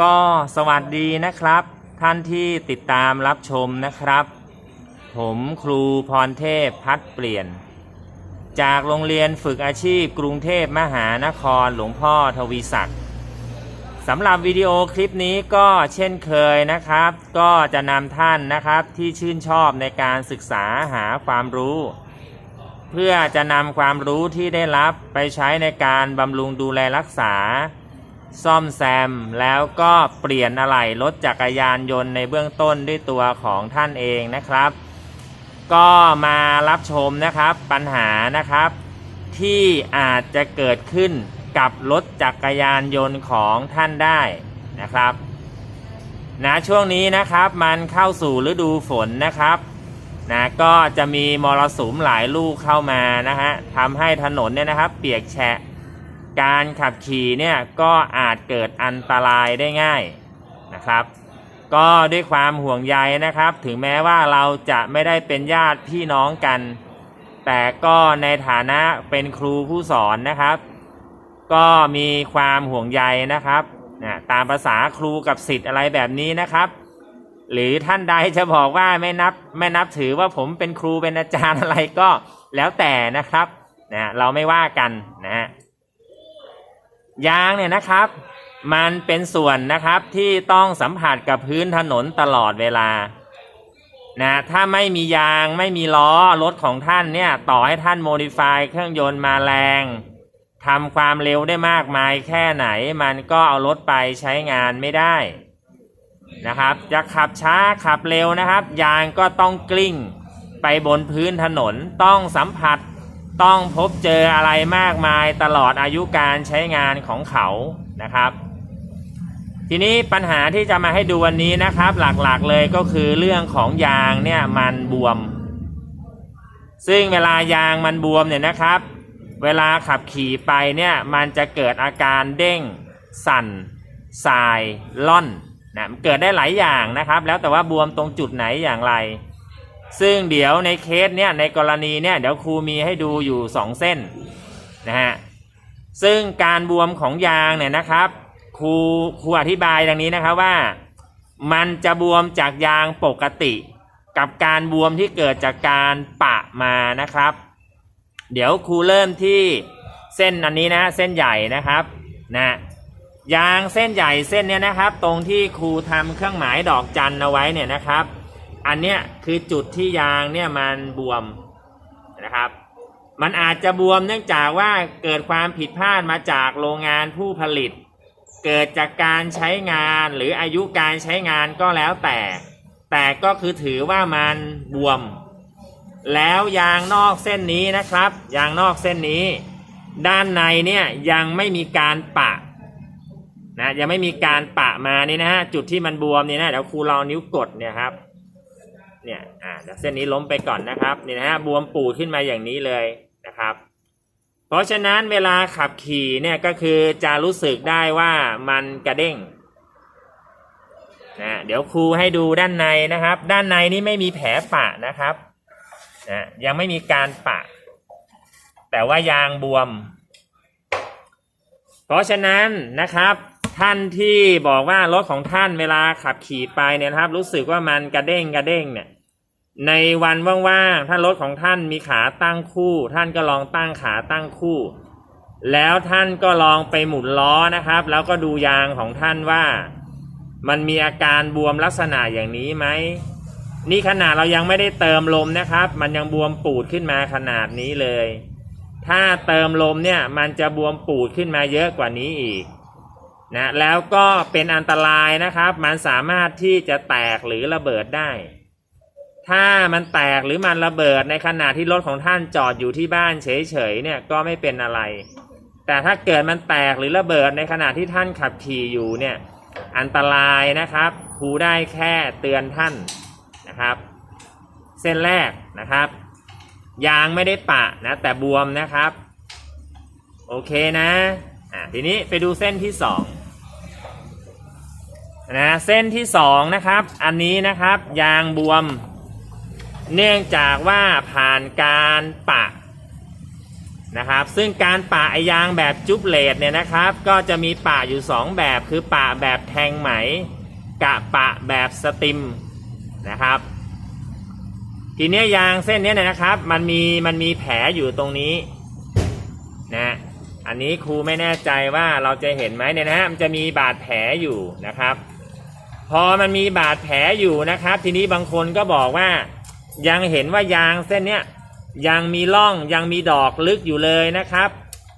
ก็สวัสดีนะครับ ท่านที่ติดตามรับชมนะครับ ผมครูพรเทพพัดเปลี่ยน จากโรงเรียนฝึกอาชีพกรุงเทพมหานครหลวงพ่อทวีศักดิ์สำหรับวิดีโอคลิปนี้ก็เช่นเคยนะครับ ก็จะนำท่านนะครับที่ชื่นชอบในการศึกษาหาความรู้ เพื่อจะนำความรู้ที่ได้รับไปใช้ในการบำรุงดูแลรักษา ซ่อมแซมแล้วก็เปลี่ยนอะไหล่รถจักรยานยนต์ในเบื้องต้นด้วยตัวของท่านเองนะครับ ก็มารับชมนะครับปัญหานะครับ ที่อาจจะเกิดขึ้นกับรถจักรยานยนต์ของท่านได้นะครับนะช่วงนี้นะครับมันเข้าสู่ฤดูฝนนะครับนะก็จะมีมรสุมหลายลูกเข้ามานะฮะทำให้ถนนเนี่ยนะครับ เปียกแฉะ การขับขี่เนี่ยก็อาจเกิดอันตรายได้ง่ายนะครับ ก็ด้วยความห่วงใยนะครับ ถึงแม้ว่าเราจะไม่ได้เป็นญาติพี่น้องกัน แต่ก็ในฐานะเป็นครูผู้สอนนะครับ ก็มีความห่วงใยนะครับนะตามภาษาครูกับสิทธิ์อะไรแบบนี้นะครับ หรือท่านใดจะบอกว่าไม่นับไม่นับถือว่าผมเป็นครูเป็นอาจารย์อะไรก็แล้วแต่นะครับนะเราไม่ว่ากันนะฮะ ยางเนี่ยนะครับ มันเป็นส่วนนะครับที่ต้องสัมผัสกับพื้นถนนตลอดเวลานะถ้าไม่มียางไม่มีล้อรถของท่านเนี่ยต่อให้ท่านโมดิฟายเครื่องยนต์มาแรงทำความเร็วได้มากมายแค่ไหน มันก็เอารถไปใช้งานไม่ได้นะครับ จะขับช้าขับเร็วนะครับ ยางก็ต้องกลิ้งไปบนพื้นถนนต้องสัมผัส ต้องพบเจออะไรมากมายตลอดอายุการใช้งานของเขานะครับ ทีนี้ปัญหาที่จะมาให้ดูวันนี้นะครับ หลักๆเลยก็คือเรื่องของยางเนี่ยมันบวม ซึ่งเวลายางมันบวมเนี่ยนะครับ เวลาขับขี่ไปเนี่ยมันจะเกิดอาการเด้ง สั่นสายล่อนนะมันเกิดได้หลายอย่างนะครับ แล้วแต่ว่าบวมตรงจุดไหนอย่างไร ซึ่งเดี๋ยวในเคสเนี่ยในกรณีเนี่ยเดี๋ยวครูมีให้ดูอยู่ 2 เส้นนะฮะซึ่งการบวมของยางเนี่ยนะครับครูครูอธิบายดังนี้นะครับว่า มันจะบวมจากยางปกติ กับการบวมที่เกิดจากการปะมานะครับ เดี๋ยวครูเริ่มที่เส้นอันนี้นะเส้นใหญ่นะครับนะยางเส้นใหญ่เส้นเนี้ยนะครับ ตรงที่ครูทำเครื่องหมายดอกจันเอาไว้เนี่ยนะครับ อันเนี้ยคือจุดที่ยางเนี่ยมันบวมนะครับ มันอาจจะบวมเนื่องจากว่าเกิดความผิดพลาดมาจากโรงงานผู้ผลิต เกิดจากการใช้งานหรืออายุการใช้งานก็แล้วแต่ แต่ก็คือถือว่ามันบวม แล้วยางนอกเส้นนี้นะครับ ยางนอกเส้นนี้ ด้านในเนี่ยยังไม่มีการปะนะยังไม่มีการปะมานี่นะฮะจุดที่มันบวมนี่นะเดี๋ยวครูลองนิ้วกดเนี่ยครับ เนี่ยอ่าเส้นนี้ล้มไปก่อนนะครับนี่นะฮะบวมปูดขึ้นมาอย่างนี้เลยนะครับ เพราะฉะนั้นเวลาขับขี่เนี่ยก็คือจะรู้สึกได้ว่ามันกระเด้งนะเดี๋ยวครูให้ดูด้านในนะครับ ด้านในนี่ไม่มีแผลปะนะครับนะยังไม่มีการปะ แต่ว่ายางบวม เพราะฉะนั้นนะครับท่านที่บอกว่ารถของท่านเวลาขับขี่ไปเนี่ยนะครับ รู้สึกว่ามันกระเด้งกระเด้งเนี่ย ในวันว่างๆ ถ้ารถของท่านมีขาตั้งคู่ ท่านก็ลองตั้งขาตั้งคู่ แล้วท่านก็ลองไปหมุนล้อนะครับ แล้วก็ดูยางของท่านว่า มันมีอาการบวมลักษณะอย่างนี้ไหม นี่ขนาดเรายังไม่ได้เติมลมนะครับ มันยังบวมปูดขึ้นมาขนาดนี้เลย ถ้าเติมลมเนี่ยมันจะบวมปูดขึ้นมาเยอะกว่านี้อีกนะแล้วก็เป็นอันตรายนะครับ มันสามารถที่จะแตกหรือระเบิดได้ ถ้ามันแตกหรือมันระเบิดในขณะที่รถของท่านจอดอยู่ที่บ้านเฉยๆเนี่ยก็ไม่เป็นอะไร แต่ถ้าเกิดมันแตกหรือระเบิดในขณะที่ท่านขับขี่อยู่เนี่ยอันตรายนะครับครูได้แค่เตือนท่านนะครับ เส้นแรกนะครับ ยางไม่ได้ปะนะแต่บวมนะครับ โอเคนะอะทีนี้ไปดูเส้นที่สองนะเส้นที่สองนะครับ อันนี้นะครับ ยางบวม เนื่องจากว่าผ่านการปะนะครับ ซึ่งการปะไอยางแบบจุ๊บเลดเนี่ยนะครับ ก็จะมีปะอยู่ 2 แบบคือปะแบบแทงไหมกะปะแบบสติมนะครับ ทีนี้ยางเส้นนี้เนยนะครับ มันมีมันมีแผลอยู่ตรงนี้นะอันนี้ครูไม่แน่ใจว่าเราจะเห็นไหมเนี่ยนะฮะมันจะมีบาดแผลอยู่นะครับ พอมันมีบาดแผลอยู่นะครับ ทีนี้บางคนก็บอกว่า ยังเห็นว่ายางเส้นเนี้ยยังมีร่องยังมีดอกลึกอยู่เลยนะครับ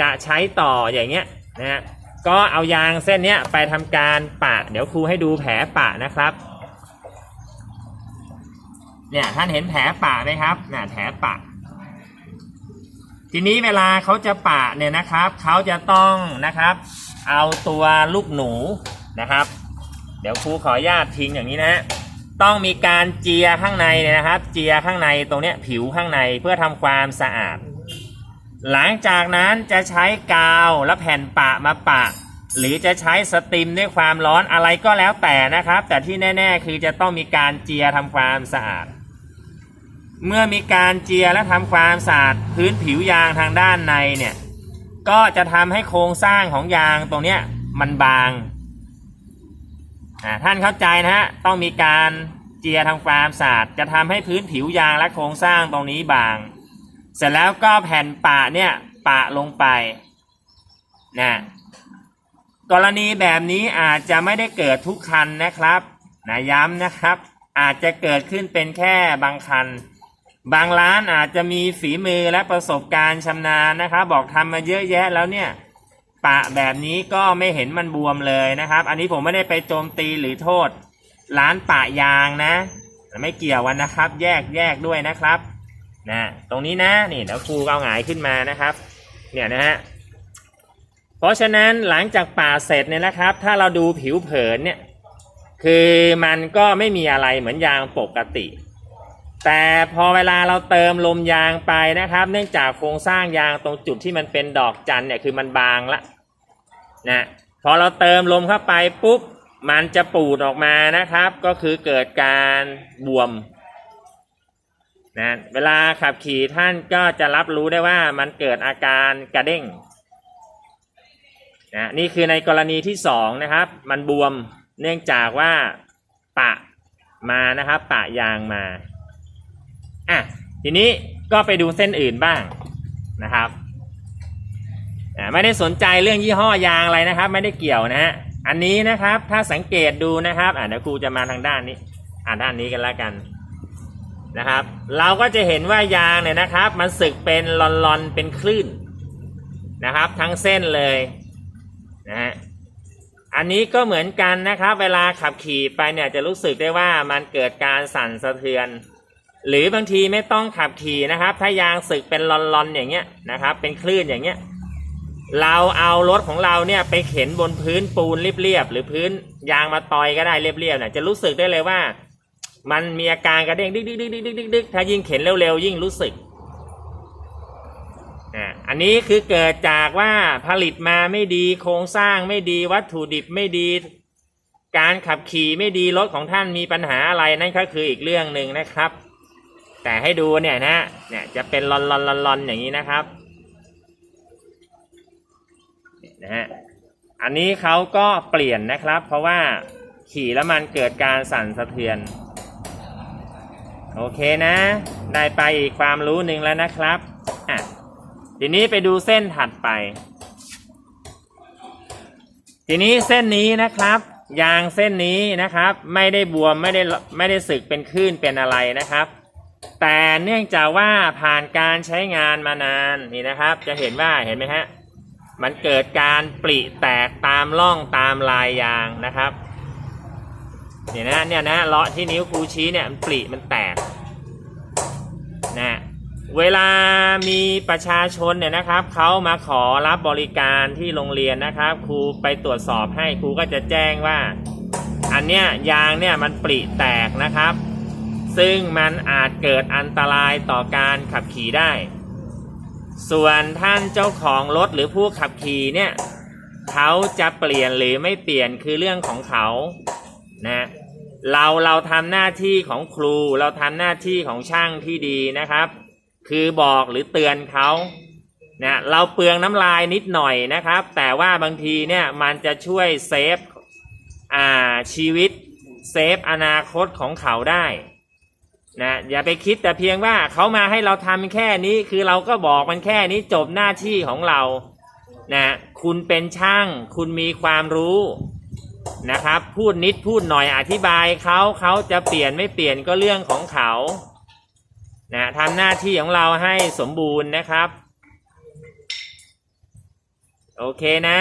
จะใช้ต่ออย่างเงี้ยนะฮะก็เอายางเส้นเนี้ยไปทำการปะ เดี๋ยวครูให้ดูแผลปะนะครับเนี่ยท่านเห็นแผลปะไหมครับน่ะแผลปะ ทีนี้เวลาเขาจะปะเนี่ยนะครับเขาจะต้องนะครับ เอาตัวลูกหนูนะครับ เดี๋ยวครูขออนุญาตทิ้งอย่างนี้นะฮะ ต้องมีการเจียข้างในเนี่ยนะครับ เจียข้างในตรงเนี้ยผิวข้างในเพื่อทำความสะอาด หลังจากนั้นจะใช้กาวและแผ่นปะมาปะ หรือจะใช้สติมด้วยความร้อนอะไรก็แล้วแต่นะครับ แต่ที่แน่ ๆ คือจะต้องมีการเจียทำความสะอาด เมื่อมีการเจียและทำความสะอาดพื้นผิวยางทางด้านในเนี่ยก็จะทำให้โครงสร้างของยางตรงเนี้ยมันบาง ท่านเข้าใจนะฮะต้องมีการเจียทำความสะอาดจะทำให้พื้นผิวยางและโครงสร้างตรงนี้บาง เสร็จแล้วก็แผ่นปะเนี่ยปะลงไปนะกรณีแบบนี้อาจจะไม่ได้เกิดทุกคันนะครับนะย้ำนะครับ อาจจะเกิดขึ้นเป็นแค่บางคัน บางร้านอาจจะมีฝีมือและประสบการณ์ชำนาญนะครับ บอกทำมาเยอะแยะแล้วเนี่ย ปะแบบนี้ก็ไม่เห็นมันบวมเลยนะครับ อันนี้ผมไม่ได้ไปโจมตีหรือโทษ ร้านปะยางนะไม่เกี่ยวกันนะครับ แยกแยกด้วยนะครับนะตรงนี้นะนี่เดี๋ยวครูเอาหงายขึ้นมานะครับ เนี่ยนะฮะเพราะฉะนั้นหลังจากป่าเสร็จเนี่ยนะครับ ถ้าเราดูผิวเผินเนี่ยคือมันก็ไม่มีอะไรเหมือนยางปกติ แต่พอเวลาเราเติมลมยางไปนะครับ เนื่องจากโครงสร้างยางตรงจุดที่มันเป็นดอกจันเนี่ยคือมันบางละนะพอเราเติมลมเข้าไปปุ๊บมันจะปูดออกมานะครับ ก็คือเกิดการบวมนะเวลาขับขี่ท่านก็จะรับรู้ได้ว่ามันเกิดอาการกระเด้งนะนี่คือในกรณีที่สองนะครับ มันบวมเนื่องจากว่าปะมานะครับ ปะยางมา อะทีนี้ก็ไปดูเส้นอื่นบ้างนะครับไม่ได้สนใจเรื่องยี่ห้อยางอะไรนะครับ ไม่ได้เกี่ยวนะฮะอันนี้นะครับถ้าสังเกตดูนะครับอ่าเดี๋ยวครูจะมาทางด้านนี้อ่าด้านนี้กันแล้วกันนะครับ เราก็จะเห็นว่ายางเนี่ยนะครับ มันสึกเป็นลอนๆเป็นคลื่นนะครับ ทั้งเส้นเลยนะฮะอันนี้ก็เหมือนกันนะครับ เวลาขับขี่ไปเนี่ยจะรู้สึกได้ว่ามันเกิดการสั่นสะเทือน หรือบางทีไม่ต้องขับขี่นะครับ ถ้ายางสึกเป็นลอนๆอย่างเงี้ยนะครับ เป็นคลื่นอย่างเงี้ย เราเอารถของเราเนี่ยไปเข็นบนพื้นปูนเรียบๆหรือพื้นยางมาตอยก็ได้เรียบๆเนี่ยจะรู้สึกได้เลยว่า มันมีอาการกระเด้งดึกดึกดึกดึกดึกดึกถ้ายิ่งเข็นเร็วๆยิ่งรู้สึกอันนี้คือเกิดจากว่าผลิตมาไม่ดีโครงสร้างไม่ดีวัตถุดิบไม่ดี การขับขี่ไม่ดีรถของท่านมีปัญหาอะไรนั่นก็คืออีกเรื่องหนึ่งนะครับ แต่ให้ดูเนี่ยนะเนี่ยจะเป็นลอนลอนลอนลอนอย่างนี้นะครับเนี่ยนะฮะอันนี้เขาก็เปลี่ยนนะครับ เพราะว่าขี่แล้วมันเกิดการสั่นสะเทือน โอเคนะ ได้ไปอีกความรู้หนึ่งแล้วนะครับอะทีนี้ไปดูเส้นถัดไป ทีนี้เส้นนี้นะครับ ยางเส้นนี้นะครับ ไม่ได้บวมไม่ได้ไม่ได้สึกเป็นคลื่นเป็นอะไรนะครับ แต่เนื่องจากว่าผ่านการใช้งานมานานนี่นะครับ จะเห็นว่าเห็นไหมฮะมันเกิดการปริแตกตามร่องตามลายยางนะครับเนี่ยนะเนี่ยนะเลาะที่นิ้วครูชี้เนี่ยมันปริมันแตกนะเวลามีประชาชนเนี่ยนะครับเขามาขอรับบริการที่โรงเรียนนะครับ ครูไปตรวจสอบให้ครูก็จะแจ้งว่า อันเนี้ยยางเนี่ยมันปริแตกนะครับ ซึ่งมันอาจเกิดอันตรายต่อการขับขี่ได้ ส่วนท่านเจ้าของรถหรือผู้ขับขี่เนี่ยเขาจะเปลี่ยนหรือไม่เปลี่ยนคือเรื่องของเขานะเราเราทำหน้าที่ของครูเราทำหน้าที่ของช่างที่ดีนะครับ คือบอกหรือเตือนเขาเนี่ยเราเปลืองน้ำลายนิดหน่อยนะครับ แต่ว่าบางทีเนี่ยมันจะช่วยเซฟอ่าชีวิตเซฟอนาคตของเขาได้ นะอย่าไปคิดแต่เพียงว่าเขามาให้เราทำแค่นี้คือเราก็บอกมันแค่นี้จบหน้าที่ของเรานะคุณเป็นช่าง คุณมีความรู้นะครับ พูดนิดพูดหน่อยอธิบายเขาเขาจะเปลี่ยนไม่เปลี่ยนก็เรื่องของเขานะทำหน้าที่ของเราให้สมบูรณ์นะครับ โอเคนะ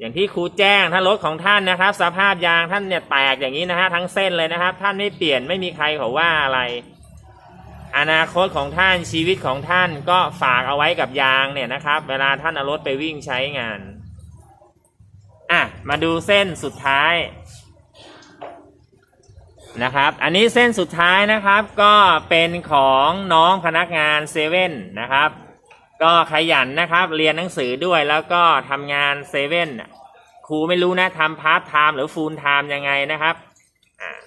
อย่างที่ครูแจ้งถ้ารถของท่านนะครับ สภาพยางท่านเนี่ยแตกอย่างนี้นะฮะทั้งเส้นเลยนะครับ ท่านไม่เปลี่ยนไม่มีใครเขาว่าอะไร อนาคตของท่านชีวิตของท่านก็ฝากเอาไว้กับยางเนี่ยนะครับ เวลาท่านเอารถไปวิ่งใช้งานอะมาดูเส้นสุดท้ายนะครับ อันนี้เส้นสุดท้ายนะครับก็เป็นของน้องพนักงานเซเว่นนะครับ ก็ขยันนะครับ เรียนหนังสือด้วยแล้วก็ทำงานเซเว่นครูไม่รู้นะทำพาร์ทไทม์หรือฟูลไทม์ยังไงนะครับ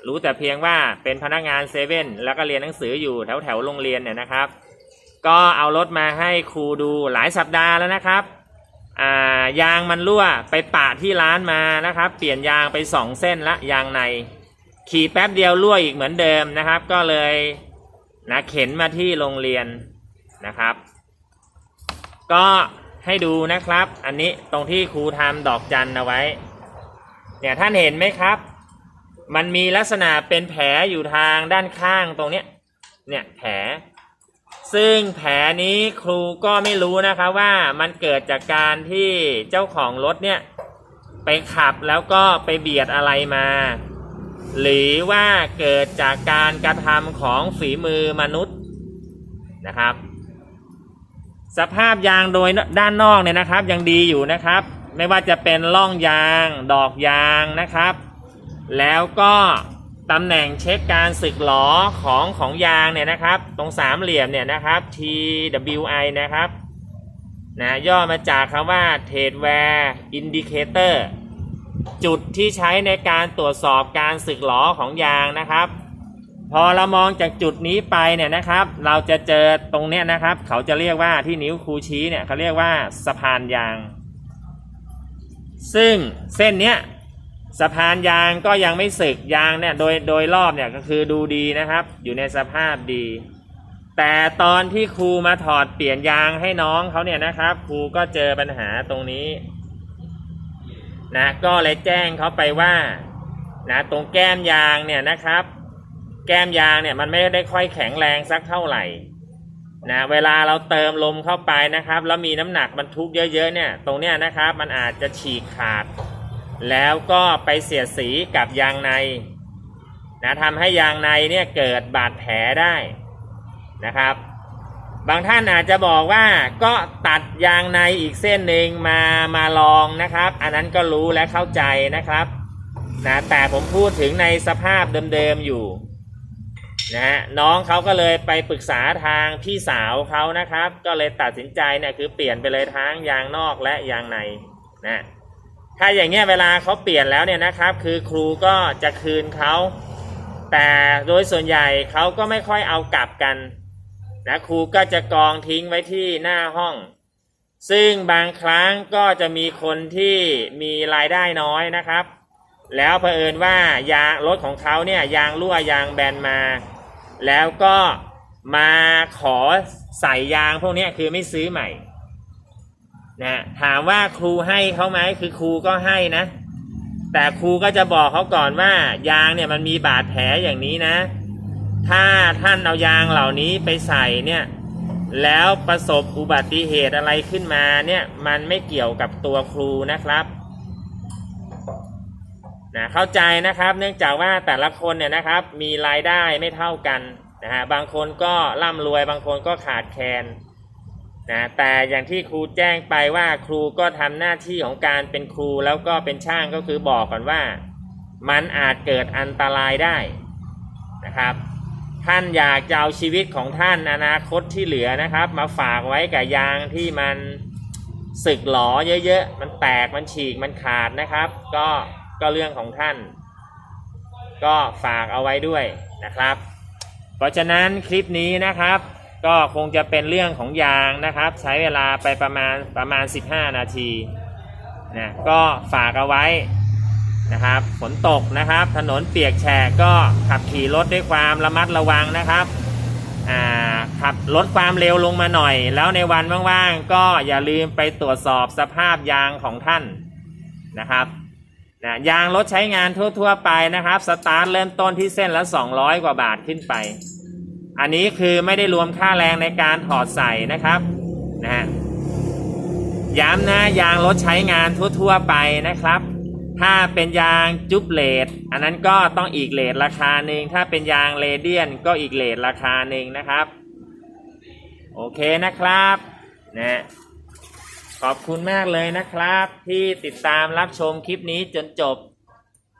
รู้แต่เพียงว่าเป็นพนักงานเซเว่นแล้วก็เรียนหนังสืออยู่แถวแถวโรงเรียนเนี่ยนะครับ ก็เอารถมาให้ครูดูหลายสัปดาห์แล้วนะครับายางมันรั่วไปปะที่ร้านมานะครับ เปลี่ยนยางไปสองเส้นละยางใน ขี่แป๊บเดียวรั่วอีกเหมือนเดิมนะครับ ก็เลยนะเข็นมาที่โรงเรียนนะครับ ก็ให้ดูนะครับ อันนี้ตรงที่ครูทำดอกจันเอาไว้ เนี่ยท่านเห็นไหมครับ มันมีลักษณะเป็นแผลอยู่ทางด้านข้างตรงเนี้ย เนี่ยแผล ซึ่งแผลนี้ครูก็ไม่รู้นะครับว่ามันเกิดจากการที่เจ้าของรถเนี่ย ไปขับแล้วก็ไปเบียดอะไรมา หรือว่าเกิดจากการกระทำของฝีมือมนุษย์นะครับ สภาพยางโดยด้านนอกเนี่ยนะครับ ยังดีอยู่นะครับ ไม่ว่าจะเป็นร่องยางดอกยางนะครับ แล้วก็ตำแหน่งเช็คการสึกหลอของของยางเนี่ยนะครับ ตรงสามเหลี่ยมเนี่ยนะครับ TWI นะครับนะย่อมาจากคำว่า Trade Wear Indicator จุดที่ใช้ในการตรวจสอบการสึกหลอของยางนะครับ พอเรามองจากจุดนี้ไปเนี่ยนะครับ เราจะเจอตรงเนี้ยนะครับ เขาจะเรียกว่าที่นิ้วครูชี้เนี่ยเขาเรียกว่าสะพานยาง ซึ่งเส้นเนี้ยสะพานยางก็ยังไม่สึกยางเนี่ยโดยโดยรอบเนี่ยก็คือดูดีนะครับ อยู่ในสภาพดี แต่ตอนที่ครูมาถอดเปลี่ยนยางให้น้องเขาเนี่ยนะครับ ครูก็เจอปัญหาตรงนี้นะก็เลยแจ้งเขาไปว่านะตรงแก้มยางเนี่ยนะครับ แก้มยางเนี่ยมันไม่ได้ค่อยแข็งแรงสักเท่าไหร่นะเวลาเราเติมลมเข้าไปนะครับ แล้วมีน้ำหนักบรรทุกเยอะๆเนี่ยตรงเนี้ยนะครับมันอาจจะฉีกขาด แล้วก็ไปเสียดสีกับยางในนะทำให้ยางในเนี่ยเกิดบาดแผลได้นะครับ บางท่านอาจจะบอกว่าก็ตัดยางในอีกเส้นหนึ่งมามาลองนะครับ อันนั้นก็รู้และเข้าใจนะครับนะแต่ผมพูดถึงในสภาพเดิมๆอยู่ นะฮะน้องเขาก็เลยไปปรึกษาทางพี่สาวเขานะครับ ก็เลยตัดสินใจเนี่ยคือเปลี่ยนไปเลยทั้งยางนอกและยางในนะถ้าอย่างเงี้ยเวลาเขาเปลี่ยนแล้วเนี่ยนะครับ คือครูก็จะคืนเขาแต่โดยส่วนใหญ่เขาก็ไม่ค่อยเอากลับกันนะครูก็จะกองทิ้งไว้ที่หน้าห้อง ซึ่งบางครั้งก็จะมีคนที่มีรายได้น้อยนะครับ แล้วเผอิญว่ายางรถของเขาเนี่ยยางรั่วยางแบนมา แล้วก็มาขอใส่ยางพวกนี้คือไม่ซื้อใหม่นะถามว่าครูให้เขาไหมคือครูก็ให้นะ แต่ครูก็จะบอกเขาก่อนว่ายางเนี่ยมันมีบาดแผลอย่างนี้นะ ถ้าท่านเอายางเหล่านี้ไปใส่เนี่ยแล้วประสบอุบัติเหตุอะไรขึ้นมาเนี่ยมันไม่เกี่ยวกับตัวครูนะครับ นะเข้าใจนะครับ เนื่องจากว่าแต่ละคนเนี่ยนะครับมีรายได้ไม่เท่ากันนะฮะบางคนก็ร่ำรวยบางคนก็ขาดแคลนนะแต่อย่างที่ครูแจ้งไปว่าครูก็ทำหน้าที่ของการเป็นครูแล้วก็เป็นช่างก็คือบอกก่อนว่า มันอาจเกิดอันตรายได้นะครับ ท่านอยากจะเอาชีวิตของท่านอนาคตที่เหลือนะครับ มาฝากไว้กับยางที่มันสึกหลอเยอะๆ มันแตกมันฉีกมันขาดนะครับ ก็ ก็เรื่องของท่าน ก็ฝากเอาไว้ด้วยนะครับ เพราะฉะนั้นคลิปนี้นะครับ ก็คงจะเป็นเรื่องของยางนะครับ ใช้เวลาไปประมาณประมาณ 15 นาทีนะก็ฝากเอาไว้นะครับฝนตกนะครับ ถนนเปียกแฉะก็ขับขี่รถด้วยความระมัดระวังนะครับอ่าขับลดความเร็วลงมาหน่อย แล้วในวันว่างๆ ก็อย่าลืมไปตรวจสอบสภาพยางของท่านนะครับ นะยางรถใช้งานทั่วๆไปนะครับ สตาร์ทเริ่มต้นที่เส้นละ 200 กว่าบาทขึ้นไป อันนี้คือไม่ได้รวมค่าแรงในการถอดใส่นะครับนะฮะย้ำนะยางรถใช้งานทั่วๆไปนะครับ ถ้าเป็นยางจุ๊บเลดอันนั้นก็ต้องอีกเลทราคาหนึ่งถ้าเป็นยางเรเดียนก็อีกเลทราคาหนึ่งนะครับ โอเคนะครับนะ ขอบคุณมากเลยนะครับ ที่ติดตามรับชมคลิปนี้จนจบ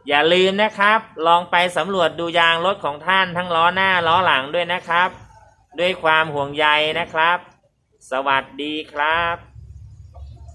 อย่าลืมนะครับ ลองไปสำรวจดูยางรถของท่านทั้งล้อหน้าล้อหลังด้วยนะครับ ด้วยความห่วงใยนะครับ สวัสดีครับ